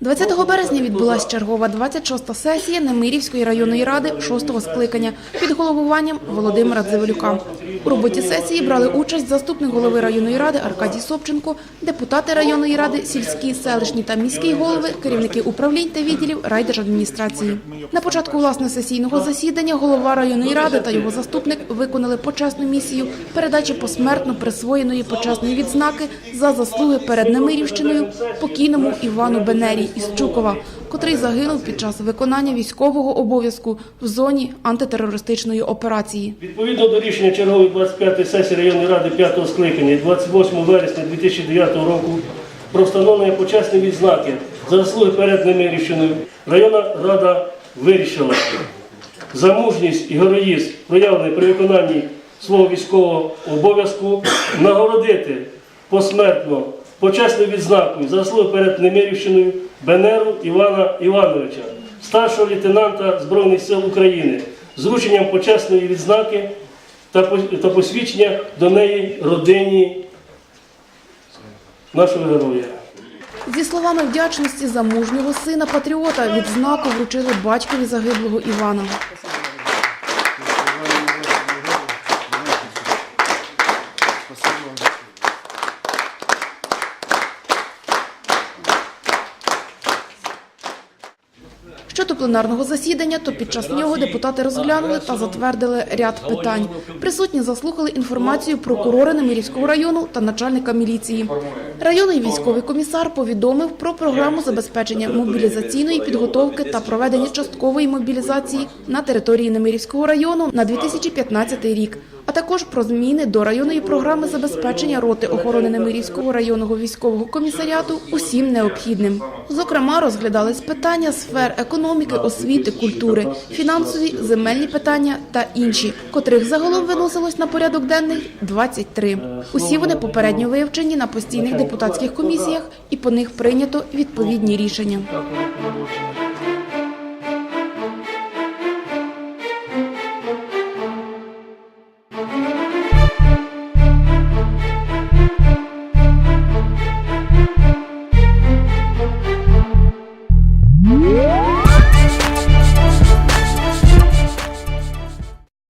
20 березня відбулася чергова 26-та сесія Немирівської районної ради 6-го скликання під головуванням Володимира Дзиволюка. У роботі сесії брали участь заступник голови районної ради Аркадій Собченко, депутати районної ради, сільські, селищні та міські голови, керівники управлінь та відділів райдержадміністрації. На початку власне сесійного засідання голова районної ради та його заступник виконали почесну місію передачі посмертно присвоєної почесної відзнаки за заслуги перед Немирівщиною покійному Івану Бенері із Чукова, котрий загинув під час виконання військового обов'язку в зоні антитерористичної операції. Відповідно до рішення чергової 25 сесії районної ради 5 скликання 28 вересня 2009 року про встановлення почесної відзнаки за заслуги перед Немирівщиною, районна рада вирішила за мужність і героїзм, проявлений при виконанні свого військового обов'язку, нагородити посмертно почесною відзнакою за заслуги перед Немирівщиною Бенеру Івана Івановича, старшого лейтенанта Збройних сил України, з врученням почесної відзнаки та посвідчення до неї родині нашого героя. Зі словами вдячності за мужнього сина патріота відзнаку вручили батькові загиблого Івана. Щодо пленарного засідання, то під час нього депутати розглянули та затвердили ряд питань. Присутні заслухали інформацію прокурора Немирівського району та начальника міліції. Районний військовий комісар повідомив про програму забезпечення мобілізаційної підготовки та проведення часткової мобілізації на території Немирівського району на 2015 рік, а також про зміни до районної програми забезпечення роти охорони Немирівського районного військового комісаріату усім необхідним. Зокрема, розглядались питання сфер економіки, освіти, культури, фінансові, земельні питання та інші, котрих загалом виносилось на порядок денний 23. Усі вони попередньо вивчені на постійних депутатських комісіях і по них прийнято відповідні рішення.